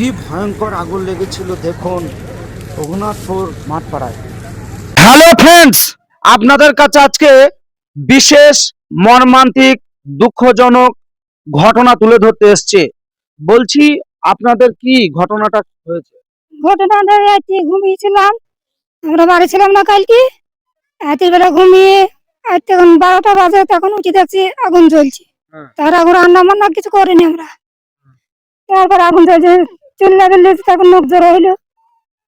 কি ভয়ঙ্কর আগুন লেগেছিল দেখুন রঘুনাথপুর মাঠপাড়ায়। হ্যালো ফ্রেন্ডস আপনাদের কাছে আজকে বিশেষ মর্মান্তিক দুঃখজনক ঘটনা তুলে ধরতে এসছে। বলছি আপনাদের কি ঘটনাটা হয়েছে? ঘটনাটা রাতে ঘুমিয়েছিলাম। আমরা বাড়ি ছিলাম না কালকে। রাতের বেলা ঘুমিয়ে আর তখন বারোটা বাজে তখন উঠে দেখছি আগুন জ্বলছে। হ্যাঁ। তার আগুন রান্না বান্না কিছু করিনি আমরা। তারপর আগুন জ্বলছে। চিল্লা বেললে তখন মুখ হইল।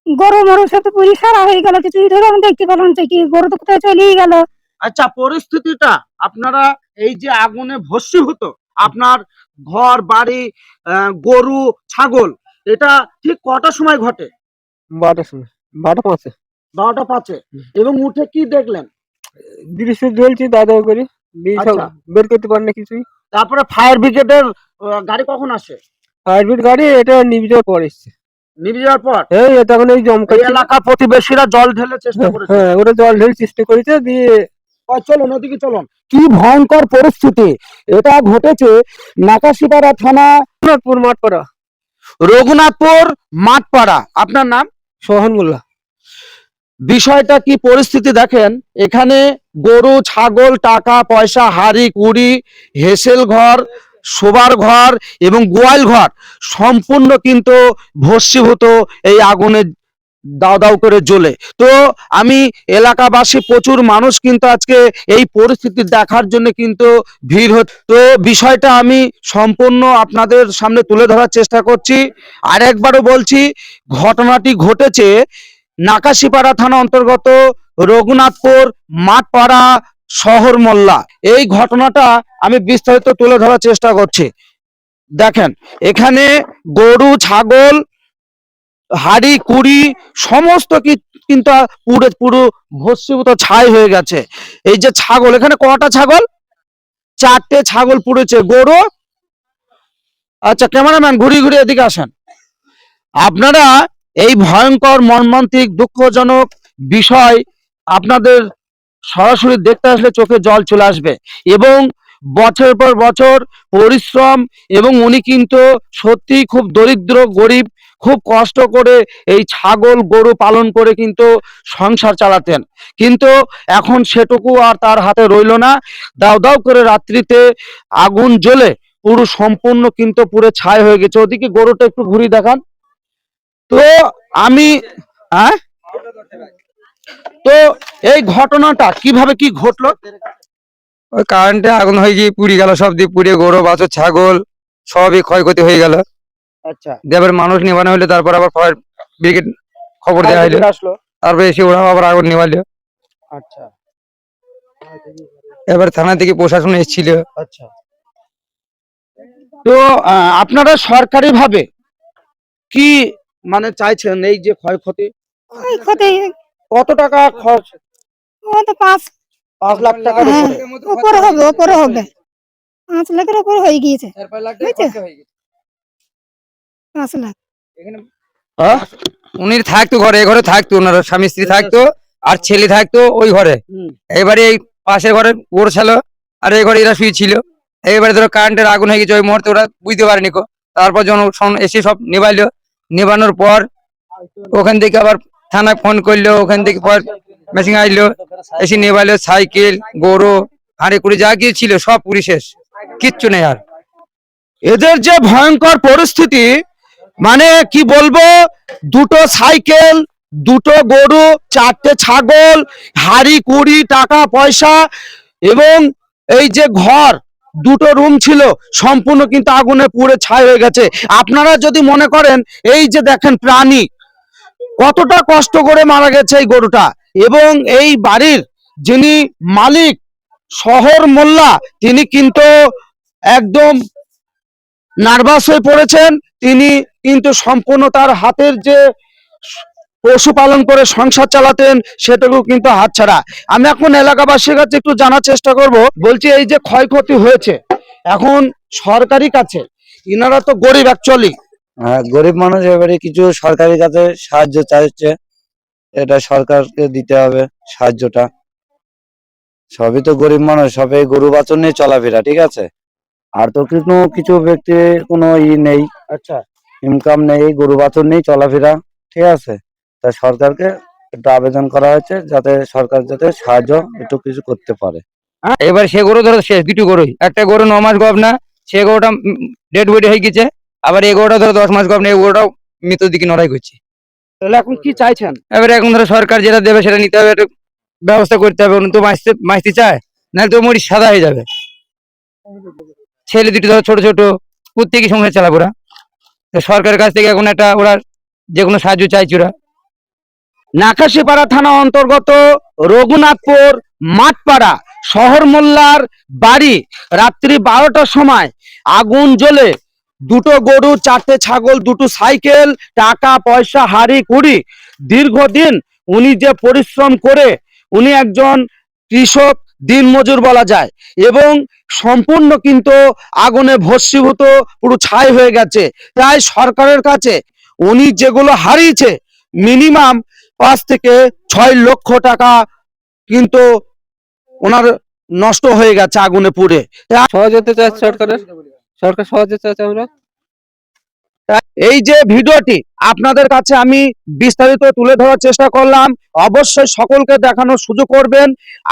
গরু মরু সব তো পুরি সারা হয়ে গেল কিছুই ধরে আমি দেখতে পেলাম যে কি গরু তো কোথায় চলেই গেল। আচ্ছা পরিস্থিতিটা আপনারা এই যে আগুনে ভস্মীভূত আপনার ঘর বাড়ি আহ, গরু ছাগল এটা ঠিক কটার সময় ঘটে? বারোটার সময়। বারোটা পাঁচে। বারোটা পাঁচে। এবং উঠে কি দেখলেন? জ্বলছে দাদা করে। আচ্ছা। বের করতে পারে না কিছুই। তারপরে ফায়ার ব্রিগেডের গাড়ি কখন আসে? হাইব্রিড গাড়ি এটা নিভে যাওয়ার পর এসছে। নিভে যাওয়ার পর? এই এটা এখন এই জমকা এই এলাকার প্রতিবেশীরা জল ঢেলে চেষ্টা করেছে। হ্যাঁ ওরা জল ঢেলে চেষ্টা করেছে দিয়ে ও, চলুন ওদিকে চলুন। কি ভয়ঙ্কর পরিস্থিতি। এটা ঘটেছে নাকাশিপাড়া থানা রঘুনাথপুর মাঠ পাড়া রঘুনাথপুর মাঠপাড়া। আপনার নাম? সোহনগুল্লা বিষয়টা কি পরিস্থিতি দেখেন? এখানে গরু ছাগল টাকা পয়সা হাড়ি কুড়ি হেসেল ঘর শোবার ঘর এবং গোয়াল ঘর সম্পূর্ণ কিন্তু ভস্মীভূত এই আগুনে দাও দাও করে জ্বলে। তো আমি এলাকাবাসী, প্রচুর মানুষ কিন্তু আজকে এই পরিস্থিতি দেখার জন্য কিন্তু ভিড় হচ্ছে তো বিষয়টা আমি সম্পূর্ণ আপনাদের সামনে তুলে ধরার চেষ্টা করছি। আর একবারও বলছি, ঘটনাটি ঘটেছে নাকাশিপাড়া থানা অন্তর্গত রঘুনাথপুর মাঠপাড়া শহর মোল্লা। এই ঘটনাটা আমি বিস্তারিত তুলে ধরার চেষ্টা করছি। দেখেন, এখানে গরু, ছাগল, হাড়ি, কুড়ি, সমস্ত কিন্তু পুরো পুরো ভস্মীভূত ছাই হয়ে গেছে। এই যে ছাগল, এখানে কটা ছাগল? চারটে ছাগল পুড়েছে। গরু? আচ্ছা ক্যামেরাম্যান, ঘুরিয়ে ঘুরিয়ে এদিকে আসেন। আপনারা এই ভয়ঙ্কর, মর্মান্তিক, দুঃখজনক বিষয় আপনাদের সরাসরি দেখতে আসলে চোখে জল চলে আসবে। এবং বছর পর বছর পরিশ্রম এবং উনি কিন্তু সত্যি খুব দরিদ্র, গরিব, খুব কষ্ট করে এই ছাগল, গরু পালন করে কিন্তু সংসার চালাতেন। কিন্তু এখন সেটুকু আর তার হাতে রইল না। দাও দাও করে রাত্রিতে আগুন জ্বলে পুরো সম্পূর্ণ কিন্তু পুরো ছাই হয়ে গেছে। ওদিকে গরুটা একটু ঘুরিয়ে দেখান। তো আমি হ্যাঁ তো এই ঘটনাটা কীভাবে কি ঘটলো? ওই কারেন্টে আগুন হয়ে গিয়ে পুড়ে গেল সব দিয়ে পুড়ে গরু বাছুর ছাগল সবই ক্ষয়ক্ষতি হয়ে গেল। আচ্ছা। দেবের মানুষ নিবানো হইল তারপর আবার ফায়ার ব্রিগেড খবর দেওয়া আসলো। তারপরে এসে ওরা আবার আগুন নিবাইলো। আচ্ছা। এবার থানা থেকে প্রশাসন এসেছিল। আচ্ছা। তো আপনারা সরকারি ভাবে কি মানে চাইছেন এই যে ক্ষয়ক্ষতি? ক্ষতি কত টাকা খরচ? ও তো পাঁচ পাঁচ লাখ টাকার হ্যাঁ উপরে উপরে হবে উপরে হবে। পাঁচ লাখের উপরে হয়ে গিয়েছে। পাঁচ লাখ হ্যাঁ? উনি থাকতো ঘরে এই ঘরে থাকতো ওনার স্বামী স্ত্রী থাকতো আর ছেলে থাকতো ওই ঘরে। এবারে এই পাশের ঘরে ওর ছিল আর এই ঘরে এরা শুয়েছিল এইবারে ধরো কারেন্টের আগুন হয়ে গেছে ওই মুহূর্তে ওরা বুঝতে পারেনি কো। তারপর যখন এসে সব নিবাইলো নিবানোর পর ওখান থেকে আবার থানায় ফোন করল ওখান থেকে পর মেশিন আইলো। এসে নিবাইলো সাইকেল, গরু, হাঁড়ি কুড়ি, যা কিছু ছিল সব পুরি শেষ। কিচ্ছু নেই আর। এদের যে ভয়ঙ্কর পরিস্থিতি মানে কি বলব, দুটো সাইকেল, দুটো গরু, চারটে ছাগল, হাড়ি কুড়ি, টাকা, পয়সা এবং এই যে ঘর, দুটো রুম ছিল, সম্পূর্ণ কিন্তু আগুনে পুড়ে ছাই হয়ে গেছে। আপনারা যদি মনে করেন, এই যে দেখেন প্রাণী, কতটা কষ্ট করে মারা গেছে এই গরুটা। এবং এই বাড়ির যিনি মালিক, শহর মোল্লা, তিনি কিন্তু একদম নার্ভাস হয়ে পড়েছেন। তিনি কিন্তু সম্পূর্ণ তার হাতের যে পশুপালন করে সংসার চালাতেন, সেটুকু কিন্তু হাতছাড়া। আমি এখন এলাকাবাসীর কাছে একটু জানার চেষ্টা করব, বলছি এই যে ক্ষয়ক্ষতি হয়েছে, এখন সরকারি কাছে, ইনারা তো গরিব অ্যাকচুয়ালি হ্যাঁ গরিব মানুষ এবারে কিছু সরকারি কাছে সাহায্য চাইছে। এটা সরকারকে দিতে হবে সাহায্যটা। সবই তো গরিব মানুষ সবাই গরু বাছুর নিয়ে চলাফেরা ঠিক আছে? আর তো কিন্তু কিছু ব্যক্তির কোনো ই নেই আচ্ছা। ইনকাম নেই গরু বাছুর নেই চলাফেরা ঠিক আছে? তা সরকারকে একটু আবেদন করা হয়েছে যাতে সরকার যাতে সাহায্য একটু কিছু করতে পারে। এবার সে গরু ধরো শেষ দুটো গরুই একটা গরু ন মাস গব না সে গরুটা ডেড বডি হয়ে গেছে আবার এই গরুটা ধরো দশ মাস গব না এই গরুটাও মৃত্যুর দিকে লড়াই করছে। তাহলে এখন কি চাইছেন? এবারে এখন ধরো সরকার যেটা দেবে সেটা নিতে হবে একটু ব্যবস্থা করতে হবে। উনি তো মাছতে মাছতে চায় নাহলে তো মরি সাদা হয়ে যাবে। ছেলে দুটো ধরো ছোট ছোট প্রত্যেকই সংসার চালাবো ওরা। সরকারের কাছ থেকে এখন একটা ওরা যে কোনো সাহায্য চাইছে ওরা। নাকাশিপাড়া থানা অন্তর্গত রঘুনাথপুর মাঠপাড়া শহর মোল্লার বাড়ি রাত্রি বারোটার সময় আগুন জ্বলে দুটো গরু, চারটে ছাগল, দুটো সাইকেল, টাকা, পয়সা, হাড়ি, কুড়ি। দীর্ঘদিন উনি যে পরিশ্রম করে উনি একজন কৃষক, দিনমজুর বলা যায়, এবং সম্পূর্ণ কিন্তু আগুনে ভস্মীভূত, পুরো ছাই হয়ে গেছে। তাই সরকারের কাছে উনি যেগুলো হারিয়েছে, মিনিমাম পাঁচ থেকে ছয় লক্ষ টাকা কিন্তু ওনার নষ্ট হয়ে গেছে আগুনে পুড়ে। সরকারের? সরকার সহযোগিতা চাচ্ছে আমরা এই যে ভিডিওটি আপনাদের কাছে আমি বিস্তারিত তুলে ধরার চেষ্টা করলাম। অবশ্যই সকলকে দেখানোর সুযোগ করবেন।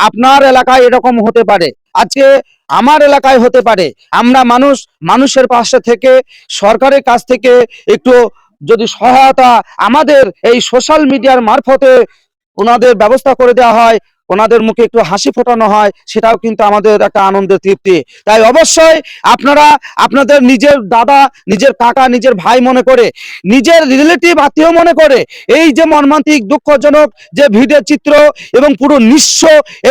আপনার এলাকায় এরকম হতে পারে। আজকে আমার এলাকায় হতে পারে। আমরা মানুষ, মানুষের পাশে থেকে, সরকারের কাছ থেকে একটু যদি সহায়তা আমাদের এই সোশ্যাল মিডিয়ার মারফতে ওনাদের ব্যবস্থা করে দেওয়া হয় ওনাদের মুখে একটু হাসি ফোটানো হয়, সেটাও কিন্তু আমাদের একটা আনন্দের তৃপ্তি। তাই অবশ্যই আপনারা, আপনাদের নিজের দাদা, নিজের কাকা, নিজের ভাই মনে করে, নিজের রিলেটিভ আত্মীয় মনে করে, এই যে মর্মান্তিক, দুঃখজনক যে ভিডিও চিত্র এবং পুরো নিঃস্ব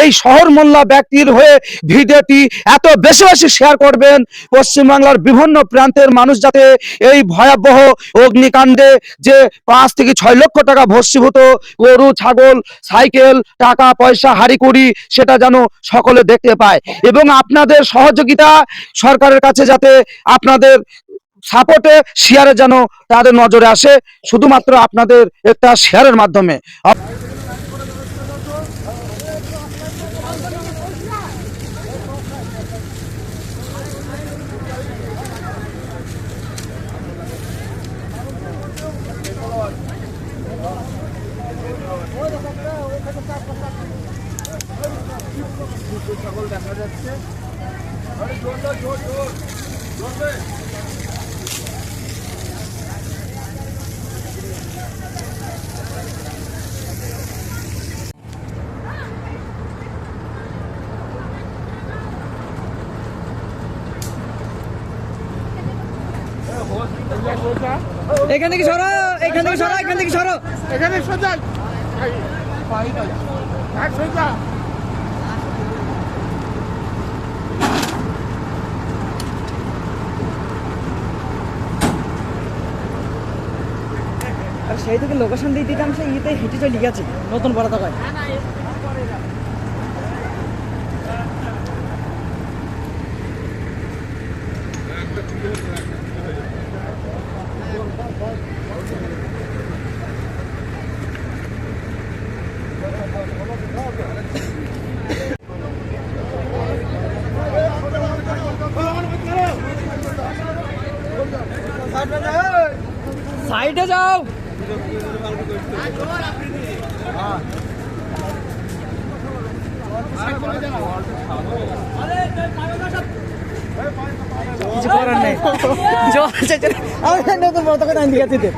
এই শহর মোল্লা ব্যক্তির হয়ে ভিডিওটি এত বেশি বেশি শেয়ার করবেন, পশ্চিমবাংলার বিভিন্ন প্রান্তের মানুষ যাতে এই ভয়াবহ অগ্নিকাণ্ডে যে পাঁচ থেকে ছয় লক্ষ টাকা ভস্মীভূত গরু, ছাগল, সাইকেল, টাকা, পয়সা হাড়ি কুড়ি সেটা যেন সকলে দেখতে পায়। এবং আপনাদের সহযোগিতা সরকারের কাছে যাতে আপনাদের সাপোর্টে শেয়ারে যেন তাদের নজরে আসে, শুধুমাত্র আপনাদের একটা শেয়ারের মাধ্যমে। এখান থেকে সরো এখান থেকে সরো এখান থেকে সরো। সেই থেকে লোকেশন দিয়ে দিতাম, সেই ইতে হেঁটে চলে গেছে, নতুন বড় টাকায় সাইডে যাও! কিছু করার নেই জল আমার নতুন বড় টাকা দিয়ে গেছে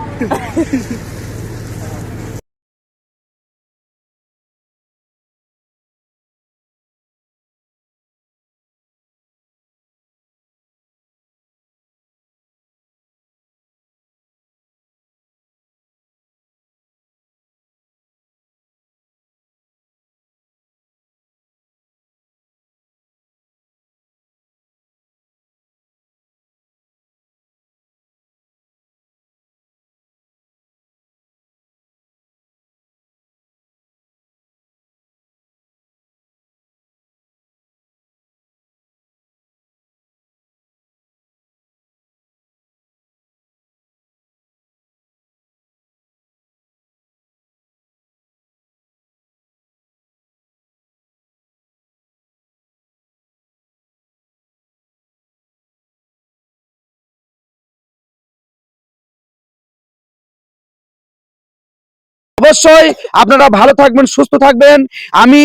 অবশ্যই আপনারা ভালো থাকবেন, সুস্থ থাকবেন। আমি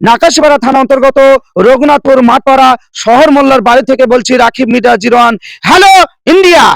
নাকাশিপাড়া থানা অন্তর্গত রঘুনাথপুর মাটপাড়া শহর মোল্লার বাড়ি থেকে বলছি রাখিব মিডিয়া জিরো হ্যালো ইন্ডিয়া